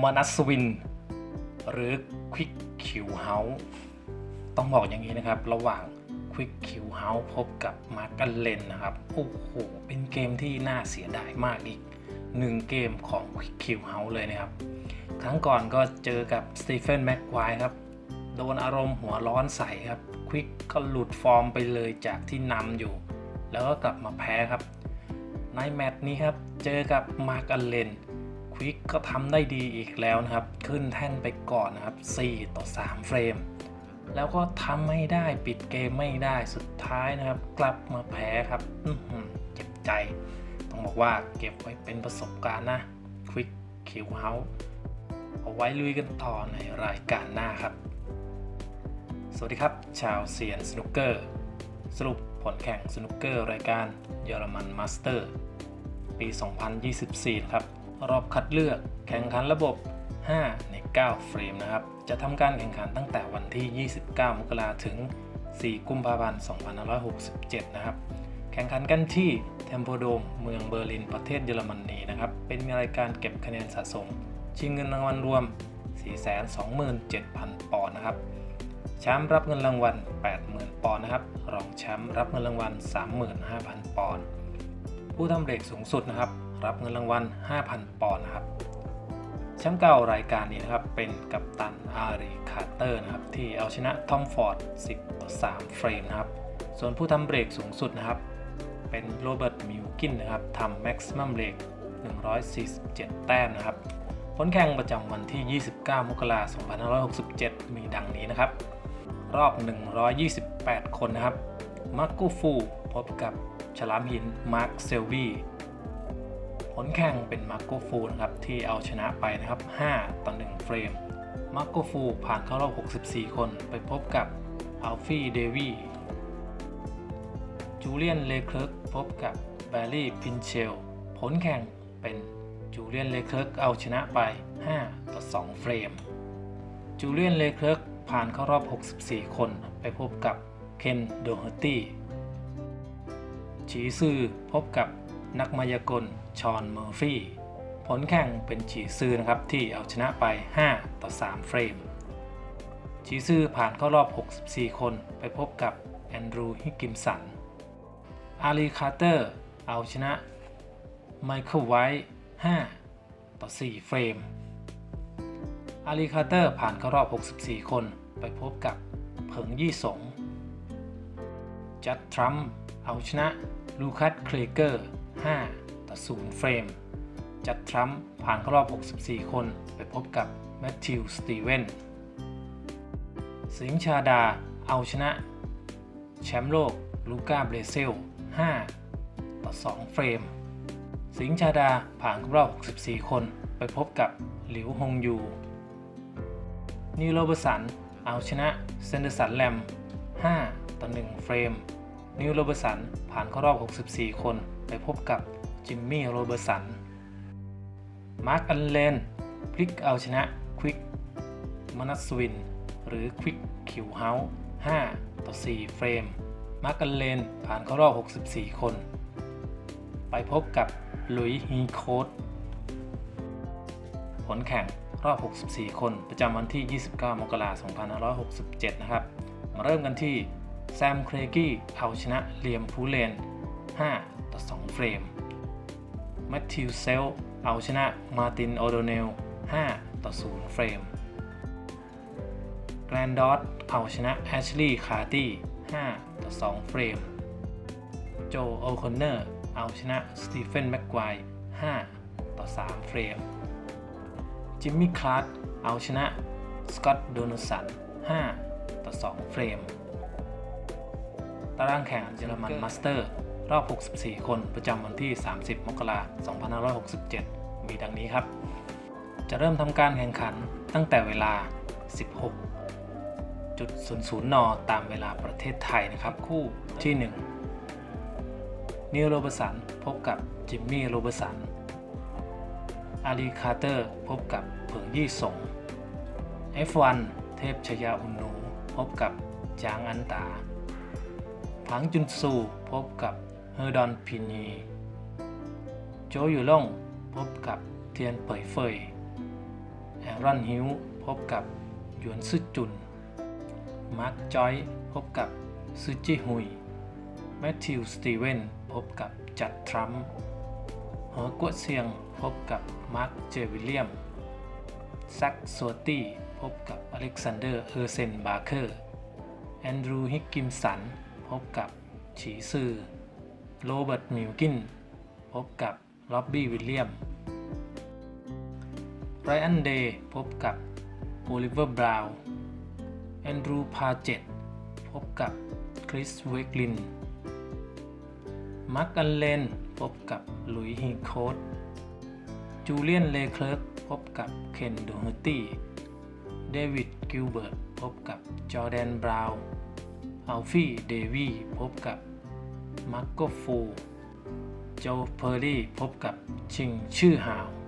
มนัสวิน หรือควิกคิวเฮาต้องบอกอย่างนี้นะครับ ระหว่างควิกคิวเฮาพบกับมาร์กันเลนนะครับ โอ้โห เป็นเกมที่น่าเสียดายมากอีกหนึ่งเกมของควิกคิวเฮาเลยนะครับ ครั้งก่อนก็เจอกับสตีเฟนแม็กควายครับโดนอารมณ์หัวร้อนใส่ครับ ควิกก็หลุดฟอร์มไปเลยจากที่นำอยู่ แล้วก็กลับมาแพ้ครับ ในแมตช์นี้ครับ เจอกับมาร์กอันเลน วิกก็ทำได้ดีอีกแล้วนะครับ ขึ้นแท่นไปก่อนนะครับ 4 ต่อ 3 เฟรม แล้วก็ทำไม่ได้ปิดเกมไม่ได้สุดท้ายนะครับ กลับมาแพ้ครับเจ็บใจ ต้องบอกว่าเก็บไว้เป็นประสบการณ์นะควิกคิวเฮาเอาไว้ลุยกันต่อในรายการหน้าครับ สวัสดีครับ ชาวเซียนสนุกเกอร์ สรุปผลแข่งสนุกเกอร์รายการเยอรมันมาสเตอร์ ปี 2024 ครับ รอบคัดเลือก แข่งขันระบบ 5 ใน 9 เฟรมนะครับ จะทำการแข่งขันตั้งแต่วันที่ 29 มกราถึง 4 กุมภาพันธ์ 2567 นะครับ แข่งขันกันที่เทมโพโดม เมืองเบอร์ลิน ประเทศเยอรมนีนะครับ เป็นรายการเก็บคะแนนสะสม ชิงเงินรางวัลรวม 427,000 ปอนด์นะครับแชมป์รับเงินรางวัล 80,000 ปอนด์นะครับ รองแชมป์รับเงินรางวัล 35,000 ปอนด์ ผู้ทำเรกสูงสุดนะครับ รับเงินรางวัล 5,000 ปอนด์นะครับแชมป์เก่ารายการนี้นะครับเป็นกัปตันอารีคาร์เตอร์นะครับที่เอาชนะทอมฟอร์ด 10 ต่อ 3 เฟรมนะครับ ส่วนผู้ทำเบรกสูงสุดนะครับ เป็นโรเบิร์ตมิวกินนะครับทำแม็กซิมัมเบรก147 แต้มนะครับ ผลแข่งประจำวันที่ 29 มกราคม 2567 มีดังนี้นะครับ รอบ 128 คนนะครับ มาร์กูฟู พบกับฉลามหิน มาร์คเซลวี ผลแข่งเป็นมาร์โกฟูนะครับที่เอาชนะไปนะครับ 5 ต่อ 1 เฟรมมาร์โกฟูผ่านเข้ารอบ 64 คนไปพบกับอัลฟี่เดวีจูเลียนเลคลิร์กพบกับแบร์รี่พินเชล ผลแข่งเป็นจูเลียนเลคลิร์กเอาชนะไป 5 ต่อ 2 เฟรมจูเลียนเลคลิร์กผ่านเข้ารอบ 64 คนไปพบกับเคนโดเฮอร์ตี้ฉีซือพบกับ นักมายากลชอนเมอร์ฟี่ ผลแข่งเป็นฉีซือนะครับที่เอาชนะไป 5 ต่อ 3 เฟรมฉีซือผ่านเข้ารอบ 64 คนไปพบกับแอนดรูฮิกกิมสัน อารีคาร์เตอร์เอาชนะไมเคิลไวท์ 5 ต่อ 4 เฟรม อารีคาร์เตอร์ผ่านเข้ารอบ 64 คนไปพบกับเผิงยี่สง จัดทรัมป์เอาชนะลูคัส เครเกอร์ 5 ต่อ 0 เฟรม จัดทรัมป์ผ่านเข้ารอบ 64 คน ไปพบกับแมทธิว สตีเวนสิงชาดา เอาชนะ แชมป์โลก ลูก้า เบรเซล 5 ต่อ 2 เฟรม สิงชาดาผ่านเข้ารอบ 64 คน ไปพบกับหลิว ฮงยู นิวโรเบสัน เอาชนะ เซนเดอร์สัน แลม 5 ต่อ 1 เฟรม นิวโรเบอร์สันผ่านเข้ารอบ 64 คนไปพบกับจิมมี่โรเบอร์สัน มาร์กอันเลนพลิกเอาชนะควิกมนัสวิน หรือควิกคิวเฮาส์5ต่อ 4 เฟรม มาร์กอันเลนผ่านเข้ารอบ 64 คน ไปพบกับลุยฮีโคดผลแข่งรอบ 64 คน ประจำวันที่ 29 มกราคม 2567 นะครับ มาเริ่มกันที่ แซมเครกี้เอาชนะเลียมพูเลน 5 ต่อ 2 เฟรมแมทธิวเซลเอาชนะมาตินโอโดเนล 5 ต่อ 0 เฟรมแกรนดอตเอาชนะแอชลีย์คาร์ตี้ 5 ต่อ 2 เฟรม โจโอคอนเนอร์เอาชนะสตีเฟนแม็กควาย5ต่อ 3 เฟรม จิมมี่คลาร์ดเอาชนะสกอตต์โดนสัน 5 ต่อ 2 เฟรม ตารางแข่งเยอรมันมาสเตอร์ รอบ 64 คนประจำวันที่ 30 มกราคม 2567 มีดังนี้ครับ จะเริ่มทำการแข่งขันตั้งแต่เวลา 16.00 น ตามเวลาประเทศไทยนะครับ คู่ที่ 1 นิวโรเบสันพบกับจิมมี่โรเบสัน อารีคาร์เตอร์พบกับเผิงยี่สง F1 เทพชยาอุนนูพบกับจางอันตา ผังจุนซูพบกับเฮอร์ดอนพินีโจอยู่ล่งพบกับเทียนเป่ยเฟยแอรอนฮิวพบกับหยวนซึจุน มาร์คจอยพบกับซึจิฮุย แมทธิวสตีเวนพบกับจัดทรัมป์เหอกัวเซียงพบกับมาร์คเจวิลเลียมซักโซตี้พบกับอเล็กซานเดอร์เออร์เซนบาร์เคอร์ แอนดรูฮิกกิมสัน พบกับฉีซือโรเบิร์ตมิวกิน พบกับล็อบบี้วิลเลียมไรอันเดย์พบกับโอลิเวอร์บราวน์แอนดรูพาเจตพบกับคริสเวกลินมาร์กอันเลน พบกับหลุยฮีโคตจูเลียนเลเคลร์กพบกับเคนโดเฮอร์ตี้ เดวิดกิลเบิร์ตพบกับจอแดนบราวน์ อัลฟี่ เดวีพบกับมาร์โกฟู โจเพอร์รี่พบกับชิงชื่อหาว